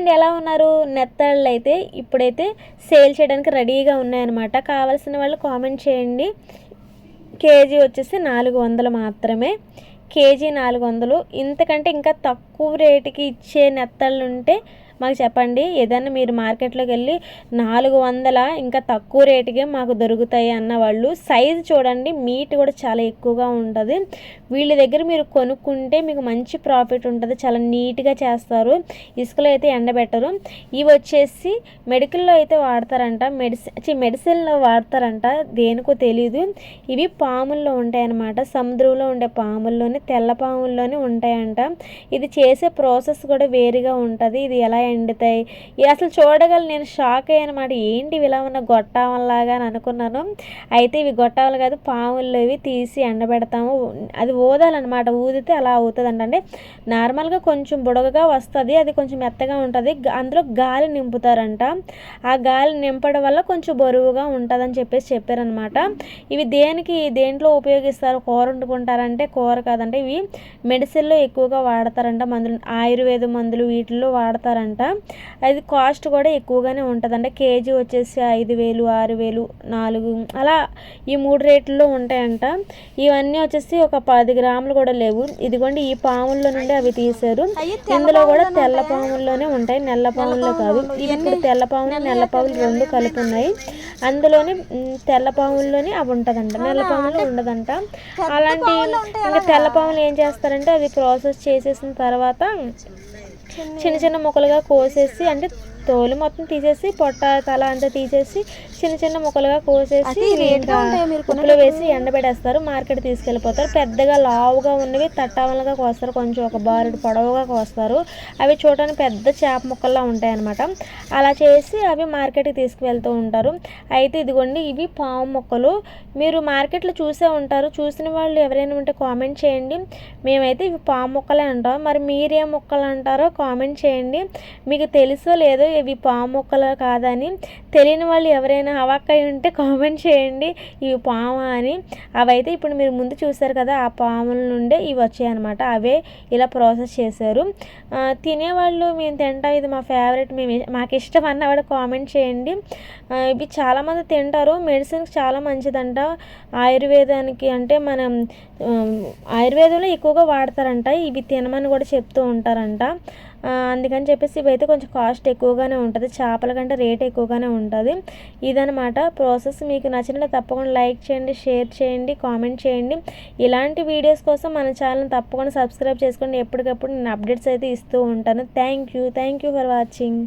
అండి ఎలా ఉన్నారు? నెత్తళ్ళు అయితే ఇప్పుడైతే సేల్ చేయడానికి రెడీగా ఉన్నాయన్నమాట. కావాల్సిన వాళ్ళు కామెంట్ చేయండి. కేజీ వచ్చేసి నాలుగు వందలు మాత్రమే. కేజీ నాలుగు వందలు. ఇంతకంటే ఇంకా తక్కువ రేటుకి ఇచ్చే నెత్తళ్ళు ఉంటే మాకు చెప్పండి. ఏదైనా మీరు మార్కెట్లోకి వెళ్ళి నాలుగు వందల ఇంకా తక్కువ రేటుకే మాకు దొరుకుతాయి అన్న వాళ్ళు సైజు చూడండి. మీట్ కూడా చాలా ఎక్కువగా ఉంటుంది. వీళ్ళ దగ్గర మీరు కొనుక్కుంటే మీకు మంచి ప్రాఫిట్ ఉంటుంది. చాలా నీట్గా చేస్తారు. ఇసుకలో అయితే ఎండబెట్టరు. ఇవి వచ్చేసి మెడికల్లో అయితే వాడతారంట. మెడిసిన్ మెడిసిన్లో వాడతారంట. దేనికో తెలీదు. ఇవి పాముల్లో ఉంటాయన్నమాట. సముద్రంలో ఉండే పాముల్లోనే తెల్ల పాముల్లోనే ఉంటాయంట. ఇది చేసే ప్రాసెస్ కూడా వేరుగా ఉంటుంది. ఇది ఎలా ఎండుతాయి. ఇది అసలు చూడగల నేను షాక్ అయ్యానమాట. ఏంటి ఇలా ఉన్న గొట్టావల్లాగా అని అనుకున్నాను. అయితే ఇవి గొట్టావలు కాదు పాముల్లో ఇవి తీసి ఎండబెడతాము. అది ఊదాలన్నమాట. ఊదితే అలా అవుతుంది అంటే నార్మల్గా కొంచెం బుడగగా వస్తుంది అది కొంచెం మెత్తగా ఉంటుంది. అందులో గాలి నింపుతారంట. ఆ గాలి నింపడం వల్ల కొంచెం బరువుగా ఉంటుందని చెప్పేసి చెప్పారనమాట ఇవి దేనికి దేంట్లో ఉపయోగిస్తారు? కూర వండుకుంటారంటే కూర కాదంటే ఇవి మెడిసిన్లో ఎక్కువగా వాడతారంట. మందులు ఆయుర్వేద మందులు వీటిల్లో వాడతారంట. అది కాస్ట్ కూడా ఎక్కువగానే ఉంటుందంట కేజీ వచ్చేసి ఐదు వేలు ఆరు వేలు నాలుగు అలా ఈ మూడు రేట్లలో ఉంటాయంట. ఇవన్నీ వచ్చేసి ఒక పది గ్రాములు కూడా లేవు. ఇదిగోండి ఈ పాముల్లో నుండి అవి తీశారు. ఇందులో కూడా తెల్ల పాముల్లోనే ఉంటాయి. నల్ల పాముల్లో కాదు. ఇప్పుడు తెల్ల పాములు నల్ల పాములు రెండు కలిపి ఉన్నాయి అందులోని తెల్ల పాముల్లోనే అవి ఉంటుందంట. నల్ల పాములు ఉండదంట. అలాంటి ఇంకా తెల్ల పాములు ఏం చేస్తారంటే అది ప్రాసెస్ చేసేసిన తర్వాత చిన్న చిన్న ముక్కలుగా కోసేసి అంటే తోలు మొత్తం తీసేసి పొట్ట తల అంతా తీసేసి చిన్న చిన్న ముక్కలుగా కోసేసి ఉప్పులో వేసి ఎండబెట్టేస్తారు మార్కెట్ తీసుకెళ్ళిపోతారు. పెద్దగా లావుగా ఉన్నవి తట్టావలుగా కోస్తారు కొంచెం ఒక బారుడు పొడవుగా కోస్తారు. అవి చూడడానికి పెద్ద చేప ముక్కల్లా ఉంటాయి అనమాట అలా చేసి అవి మార్కెట్కి తీసుకువెళ్తూ ఉంటారు. అయితే ఇదిగోండి ఇవి పాము మొక్కలు. మీరు మార్కెట్లో చూసే ఉంటారు. చూసిన వాళ్ళు ఎవరైనా ఉంటే కామెంట్ చేయండి. మేమైతే ఇవి పాము మొక్కలే అంటాం. మరి మీరేం మొక్కలు అంటారో కామెంట్ చేయండి. మీకు తెలుసో లేదో ఇవి పాము మొక్కలు కాదని తెలియని వాళ్ళు ఎవరైనా అవాక్కై ఉంటే కామెంట్ చేయండి. ఇవి పాము అని. అవైతే ఇప్పుడు మీరు ముందు చూసారు కదా ఆ పాముల నుండే ఇవి వచ్చాయన్నమాట. అవే ఇలా ప్రాసెస్ చేశారు. తినేవాళ్ళు మేము తింటాం. ఇది మా ఫేవరెట్ మేము మాకు ఇష్టం అన్న కూడా కామెంట్ చేయండి. ఇవి చాలామంది తింటారు. మెడిసిన్స్ చాలా మంచిదంట. ఆయుర్వేదానికి అంటే మనం ఆయుర్వేదంలో ఎక్కువగా వాడతారంట. ఇవి తినమని కూడా చెప్తూ ఉంటారంట. అందుకని చెప్పేసి ఇవైతే కొంచెం కాస్ట్ ఎక్కువగానే ఉంటుంది. చేపల కంటే రేట్ ఎక్కువగానే ఉంటుంది. ఇదనమాట ప్రాసెస్. మీకు నచ్చినట్లయితే తప్పకుండా లైక్ చేయండి షేర్ చేయండి కామెంట్ చేయండి. ఇలాంటి వీడియోస్ కోసం మన ఛానల్ తప్పకుండా సబ్స్క్రైబ్ చేసుకోండి. ఎప్పటికప్పుడు నేను అప్డేట్స్ అయితే ఇస్తూ ఉంటాను. Thank you. Thank you for watching.